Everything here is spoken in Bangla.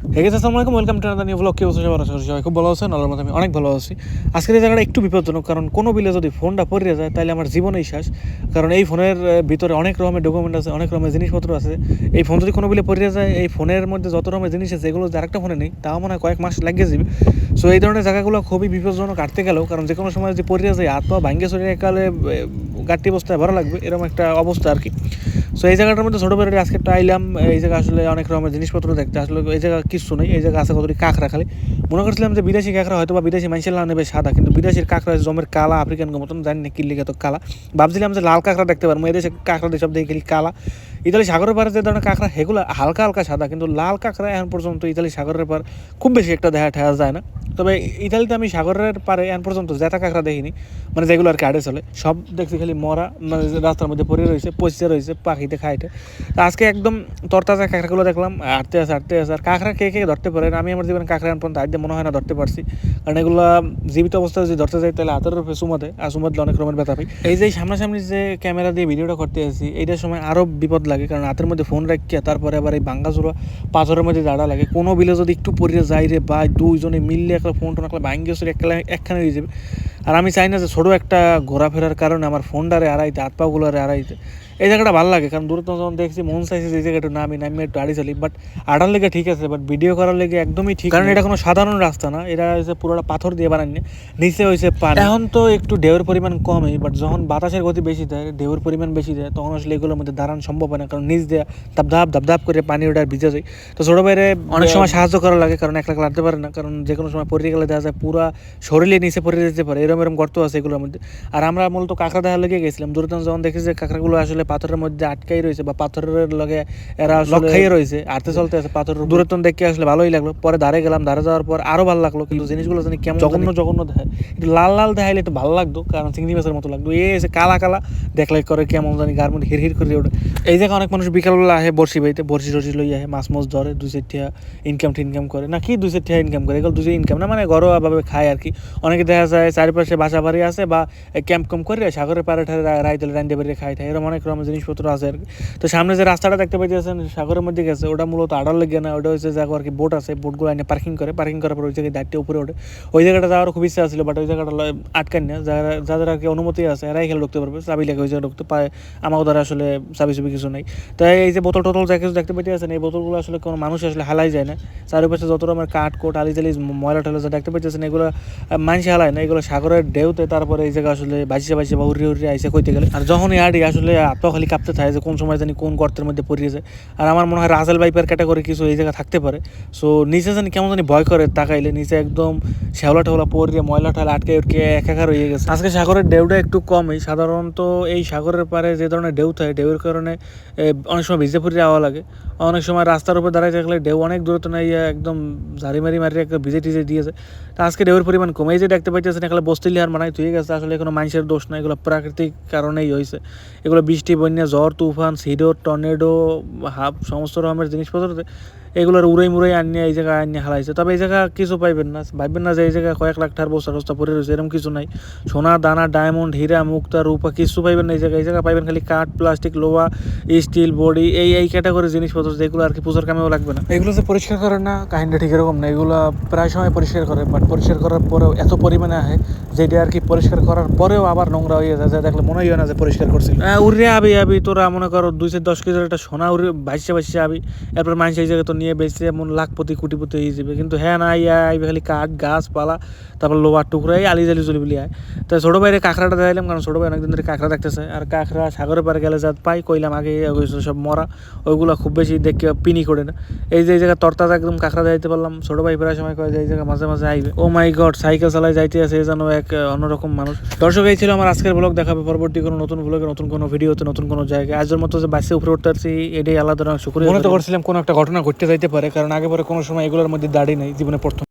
হে গেছে আসসালামু আলাইকুম welcome to another new vlog কি অবস্থা সবার আশা সবাই খুব ভালো আছেন, আল্লাহর মধ্যে আমি অনেক ভালো আছি। আজকের এই জায়গাটা একটু বিপজ্জনক, কারণ কোনো বিলে যদি ফোনটা পড়ে যায়, তাহলে আমার জীবনেই শেষ। কারণ এই ফোনের ভিতরে অনেক রকমের ডকুমেন্ট আছে, অনেক রকমের জিনিসপত্র আছে। এই ফোন যদি কোনো বিলে পড়ে যায়, এই ফোনের মধ্যে যত রকমের জিনিস আছে, এগুলো আরেকটা ফোনে নেই, তাও মনে হয় কয়েক মাস লাগিয়ে যাবে। সো এই ধরনের জায়গাগুলো খুবই বিপজ্জনক কাটতে গেলেও, কারণ যে কোনো সময় যদি পড়ে যায় পা ভাঙ্গে সরে একালে গাঠি বস্তায় ভরা লাগবে, এরকম একটা অবস্থা আর কি। সো এই জায়গাটার মধ্যে ছোটো বেড়ে আজকে একটা আইলাম, এই জায়গা আসলে অনেক রকমের জিনিসপত্র দেখতে, আসলে এই জায়গা কিছু নেই, এই জায়গা আছে কতটি কাঁকড়া খালি। মনে করছিলাম যে বিদেশি কাঁকড়া হয়তো বা বিদেশি মানুষের নেবে সাদা, কিন্তু বিদেশির কাঁকড়া জমের কালা, আফ্রিকান মতন, জানি না কিল্লি তো কালা। ভাবছিলাম যে লাল কাঁকড়া দেখতে পারব এদেশে কাঁকড়া সব দেখে খালি কালা। ইতালি সাগরের পাড়ে যে ধরনের কাঁকড়া, সেগুলো হালকা হালকা সাদা, কিন্তু লাল কাঁকড়া এখন পর্যন্ত ইতালি সাগরের পার খুব বেশি একটা দেখা ঠেয়া যায় না। তবে ইতালিতে আমি সাগরের পারে এখন পর্যন্ত জেতা কাঁকড়া দেখিনি মানে যেগুলো আর কি আড়ে চলে, সব দেখছি খালি মরা মানে রাস্তার মধ্যে পড়ে রয়েছে, পচে রয়েছে, পাখিতে খাইতে। আজকে একদম তরতাজা কাঁকড়াগুলো দেখলাম আটতে আছে আটতে আছে। আর কাঁকড়া কে কে ধরতে পারে? আমি আমার জীবনে কাঁকড়া পর্যন্ত আজ মনে হয় না ধরতে পারছি। কারণ এগুলো জীবিত অবস্থায় যদি ধরতে যাই, তাহলে হাতের উপরে সুমাতে, আর সুমাতলে অনেক রকমের ব্যথা পাই। এই যে সামনাসামনি যে ক্যামেরা দিয়ে ভিডিওটা করতে আসি, এইটার সময় আরও বিপদ লাগে। কারণ হাতের মধ্যে ফোন রাখিয়া, তারপরে আবার এই বাঙ্গাচুরা পাথরের মধ্যে দাঁড়া লাগে। কোনো বিলে যদি একটু পড়িয়ে যাই রে বা দুইজনে মিললে একটা ফোন টোন একটা ভাঙ্গে চলে একখানে একখানে হয়ে যাবে। আর আমি চাই না যে ছোটো একটা ঘোরাফেরার কারণে আমার ফোনটারে হারাইতে হাত পাগুলোরে হারাইতে। এই জায়গাটা ভালো লাগে কারণ দূরত্ব যখন দেখছি মন চাইছে যে এই জায়গাটা নামি নামি একটু আড়ি চলি বাট আড়ার লেগে ঠিক আছে বাট ভিডিও করার লেগে একদমই ঠিক কারণ এটা কোনো সাধারণ রাস্তা না এটা হচ্ছে পুরোটা পাথর দিয়ে বানানি নিচে হয়েছে পানি। এখন তো একটু ঢেউর পরিমাণ কমই বাট যখন বাতাসের গতি বেশি দেয় ঢেউয়ের পরিমাণ বেশি দেয় তখন আসলে এগুলোর মধ্যে দাঁড়ানো সম্ভব হয় না কারণ নিচ দিয়ে ধাপ ধাপ ধাপ ধাপ করে পানি ওটা ভিজে যায়। তো ছোটো বাইরে অনেক সময় সাহায্য করা লাগে কারণ এক লাখ লাগতে পারে না কারণ যে কোনো সময় পড়ে গেলে দেখা যায় পুরা শরীরে নিচে পড়ে যেতে পারে এরকম এরকম গর্ত আছে এগুলোর মধ্যে। আর আমরা মূলত কাঁকড়া দেখার লেগে গেছিলাম দূরত্ব যখন দেখি যে কাঁকড়াগুলো আসলে পাথরের মধ্যে আটকাই রয়েছে বা পাথরের লগে এরা লক্ষাই রয়েছে আটতে চলতে আছে পাথরের দূরত্ব দেখে আসলে ভালোই লাগল। পরে ধারে গেলাম ধারে যাওয়ার পর আরও ভালো লাগল কিন্তু জিনিসগুলো জানি কেমন জঘন্য জঘন্য দেখায়। একটু লাল লাল দেখাইলে একটু ভালো লাগতো কারণ চিংড়ি মাছের মতো লাগতো। এই এসে কালা কালা দেখলে করে কেমন জানি গার মধ্যে হির হির করে ওঠে। এই জায়গায় অনেক মানুষ বিকালবেলা আহে বর্ষি বাইতে বর্ষি টর্ষি লই আহে মাছ মাছ ধরে দুই চারটিয়া ইনকাম টিনকাম করে। না কি দুই চারটিয়া ইনকাম করে? এগুলো দুই ইনকাম না মানে ঘরোয়াভাবে খায় আর কি। অনেকে দেখা যায় চারিপাশে বাসা বাড়ি আছে বা ক্যাম্প কম করে সাগরের পাড়ে ঠারে রাইতেলে রান্দে বেরিয়ে খাই খায় এরকম অনেক রকমের জিনিসপত্র আছে আর তো সামনে যে রাস্তাটা দেখতে পাইতেছেন, সাগরের মধ্যে গেছে, ওটা মূলত আড়াল লেগে না, ওটা হচ্ছে জায়গা আর কি বোট আছে বোটগুলো এনে পার্কিং করে। পার্কিং করার পর ওই জায়গায় দায়িত্বে উপরে ওঠে। ওই জায়গাটা যাওয়ার খুব ইচ্ছা ছিল বাট ওই জায়গাটা আটকান না। যারা, যাদের আর কি অনুমতি আছে, এরাই খেলে ঢুকতে পারবে, চাবি লেগে ওই জায়গায় ঢুকতে পায়। আমার দ্বারা আসলে চাবি চুবি কিছু নাই। তাই এই যে বোতল টোতল যা কিছু দেখতে পাইতে আছেন এই বোতলগুলো আসলে কোনো মানুষ আসলে হালাই যায় না। চারিপাশে যত রকমের কাঠ কোট আলি জালি ময়লা টয়লা যা দেখতে পাইতেছেন, এগুলো মানুষ হালায় না, এগুলো সাগরের ঢেউতে তারপরে এই জায়গা আসলে বাইশে বাইশে বা উড়িয়ে উড়িয়ে আইসে কইতে গেলে। আর যখন আড়ি আসলে হাত খালি কাঁপতে থাকে যে কোন সময় জানি কোন গর্তের মধ্যে পড়িয়ে যায় আর আমার মনে হয় রাজেল বাইপের ক্যাটাগরি কিছু এই জায়গায় থাকতে পারে। সো নিচে জানি কেমন জানি ভয় করে তাকাইলে, নিচে একদম শ্যাওলা ঠেওলা পড়িয়ে ময়লা টয়লা আটকে উটকে একাকার হয়ে গেছে। আজকে সাগরের ঢেউটা একটু কমই, সাধারণত এই সাগরের পারে যে ধরনের ঢেউ থাকে, ঢেউয়ের কারণে অনেক সময় ভিজে ফুরিয়ে যাওয়া লাগে। অনেক সময় রাস্তার উপর দাঁড়ায় থাকলে ঢেউ অনেক দূরত্ব নাই একদম ঝাড়ি মারি মারি একটা ভিজে টিজে দিয়েছে। তা আজকে ঢেউয়ের পরিমাণ কমে এই যে দেখতে পাইতেছেন এখানে বস্তিলি আর মানাই তুই গেছে, আসলে কোনো মানুষের দোষ না এগুলো প্রাকৃতিক কারণেই হয়েছে এগুলো বৃষ্টি বন্যা ঝড় তুফান সিডর টর্নেডো হাফ সমস্ত রকমের জিনিসপত্র এগুলোর উড়াই মুড়াই আনিয়ে এই জায়গায় আনিয়ে হালাইছে। তবে এই জায়গা কিছু পাইবেন না ভাববেন না যে এই জায়গায় কয়েক লাখ টাকার বস্তা টস্তা পড়ে রয়েছে এরকম কিছু নাই। সোনা দানা ডায়মন্ড হীরা মুক্তা রূপা কিছু পাইবেন না এই জায়গায়। এই জায়গায় পাইবেন খালি কাঠ প্লাস্টিক লোহা স্টিল বডি এই এই ক্যাটাগরি জিনিসপত্র যেগুলো আর কি পূজার কামেও লাগবে না। এগুলো যে পরিষ্কার করে না কাহিনীটা ঠিক এরকম না। এগুলো প্রায় সময় পরিষ্কার করে বাট পরিষ্কার করার পরেও এত পরিমাণে আহে যেটা আর কি পরিষ্কার করার পরেও আবার নোংরা হয়ে যায় যা দেখলে মনে হয় না যে পরিষ্কার করছিল। উড়ে আবি আবি তোরা মনে করো দুইশো দশ কেজির একটা সোনা উড়ে বাইশে বাইশে আবি এরপর মানুষ এই জায়গায় তো নিয়ে বেঁচে এমন লাখপতি কোটিপতি হয়ে যাবে। কিন্তু হ্যাঁ না ইয়া আইবে খালি কাঠ গাছপালা তারপর লোহার টুকরা এই আলি জালি চলি বলি আয়। তো ছোটো বাইরে কাঁকড়াটা দেখাইলাম কারণ ছোটো ভাই অনেকদিন ধরে কাঁকড়া দেখতেছে। আর কাঁকড়া সাগরের পারে গেলে যা পাই কইলাম আগে সব মরা ওইগুলো খুব বেশি দেখে পিনি করে না। এই যে এই জায়গায় তরতাজা একদম কাঁকড়া দেখাইতে পারলাম। ছোটো ভাই প্রায় সময় কয় যে এই জায়গায় মাঝে মাঝে আইবে। ও মাই গড সাইকেল চালায় যাইতে আছে এ যেন এক অন্যরকম মানুষ। দর্শক এই ছিল আমার আজকের ব্লগ দেখাবে পরবর্তী কোনো নতুন ব্লগে নতুন কোনো ভিডিওতে নতুন কোনো জায়গায়। আজের মতো যে বাসে উপরে উঠতে পারছি এটাই আলাদা শুক্রিয়া মনে তো করছিলাম কোনো একটা ঘটনা ঘটতে যাইতে পারে কারণ আগে পরে কোনো সময় এগুলোর মধ্যে দাঁড়িয়ে নেই জীবনে প্রথম।